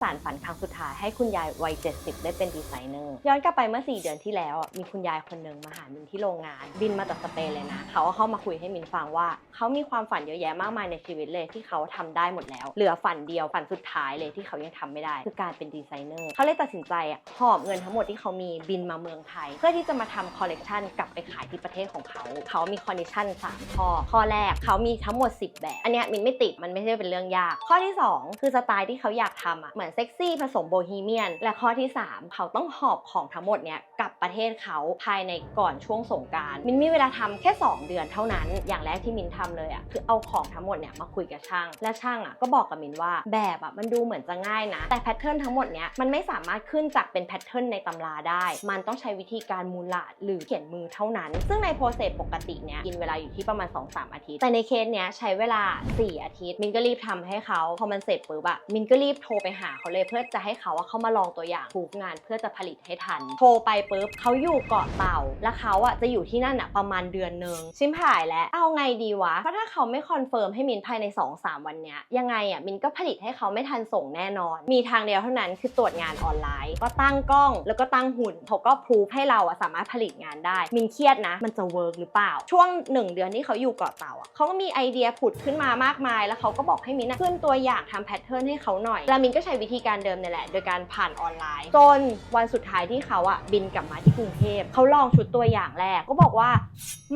สารฝันครั้งสุดท้ายให้คุณยายวัย 70 ได้เป็นดีไซเนอร์ย้อนกลับไปเมื่อ 4 เดือนที่แล้วมีคุณยายคนหนึ่งมาหามินที่โรงงาน บินมาจากสเปนเลยนะ เขาเข้ามาคุยให้มินฟังว่า เขามีความฝันเยอะแยะมากมายในชีวิตเลยที่เขาทำได้หมดแล้ว เหลือฝันเดียวฝันสุดท้ายเลยที่เขายังทำไม่ได้ คือการเป็นดีไซเนอร์เขาเลยตัดสินใจอะหอบเงินทั้งหมดที่เขามีบินมาเมืองไทย เพื่อที่จะมาทำคอลเลกชันกลับไปขายที่ประเทศของเขา เขามีคอนดิชัน3ข้อข้อแรกเขามีทั้งหมด 10 แบบ อันนี้มินไม่ติดมันไม่ใช่เป็นเรื่องยาก ข้อที่ 2 คือสไตล์ที่เขาอยากทำอะเหมือนเซ็กซี่ผสมโบฮีเมียน และข้อที่ 3 เขาต้องหอบของทั้งหมดเนี่ยกับประเทศเขาภายในก่อนช่วงสงการมินมีเวลาทำแค่ 2 เดือนเท่านั้น อย่างแรกที่มินทำเลยอะคือเอาของทั้งหมดเนี่ยมาคุยกับช่าง และช่างอะก็บอกกับมินว่าแบบอะมันดูเหมือนจะง่ายนะ แต่แพทเทิร์นทั้งหมดเนี้ยมันไม่สามารถขึ้นจากเป็นแพทเทิร์นในตำราได้ มันต้องใช้วิธีการมูลลาดหรือเขียนมือเท่านั้น ซึ่งในโปรเซสปกติเนี่ยกินเวลาอยู่ที่ประมาณ 2-3 อาทิตย์ แต่ในเคสเนี้ยใช้เวลา 4 อาทิตย์ มินก็รีบทำให้เขาพอมันเสร็จปุ๊บอะมินก็รีบโทรไปหาเขาเลยเพื่อจะให้เขาอะเข้ามาลองตัวอย่างปลูกงานเพื่อจะผลิตให้ทันโทรไปปุ๊บเขาอยู่เกาะเต่า แล้วเขาอะจะอยู่ที่นั่นอะประมาณเดือนหนึ่งชิมหายแล้วเอาไงดีวะ เพราะถ้าเขาไม่คอนเฟิร์มให้มินภายใน 2-3 วันเนี้ยยังไงอะมินก็ผลิตให้เขาไม่ทันส่งแน่นอน มีทางเดียวเท่านั้นคือตรวจงานออนไลน์ ก็ตั้งกล้องแล้วก็ตั้งหุ่นเขาก็พรูฟให้เราอะสามารถผลิตงานได้ มินเครียดนะ มันจะเวิร์กหรือเปล่า ช่วงหนึ่งเดือนที่เขาอยู่เกาะเต่าอะเขาก็มีไอเดียผุดขึ้นมามากมาย แล้วเขาก็บอกให้มินอะขึ้นตัวอย่างทำแพทเทิร์นให้เขาหน่อยแล้วมินก็ใช้วิธีการเดิมนี่แหละ โดยการผ่านออนไลน์จนวันสุดท้ายที่เขาอะบินกลับมาที่กรุงเทพเขาลองชุดตัวอย่างแรก ก็บอกว่า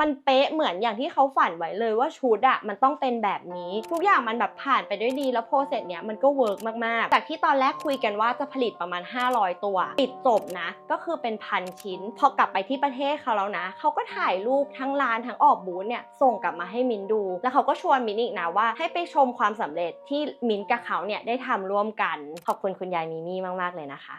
มันเป๊ะเหมือนอย่างที่เขาฝันไว้เลยว่าชุดอะมันต้องเป็นแบบนี้ ทุกอย่างมันแบบผ่านไปด้วยดีแล้วโปรเซสเนี้ยมันก็เวิร์กมากๆ จากที่ตอนแรกคุยกันว่าจะผลิตประมาณ 500 ตัวปิดจบนะ ก็คือเป็นพันชิ้น พอกลับไปที่ประเทศเขาแล้วนะเขาก็ถ่ายรูปทั้งร้านทั้งออกบูธเนี่ยส่งกลับมาให้มินดู แล้วเขาก็ชวนมินอีกนะว่า ให้ไปชมความสำเร็จที่มินกับเขาเนี่ยได้ทำร่วมกัน ขอบคุณคุณยายมิมี่มาก ๆ เลยนะคะ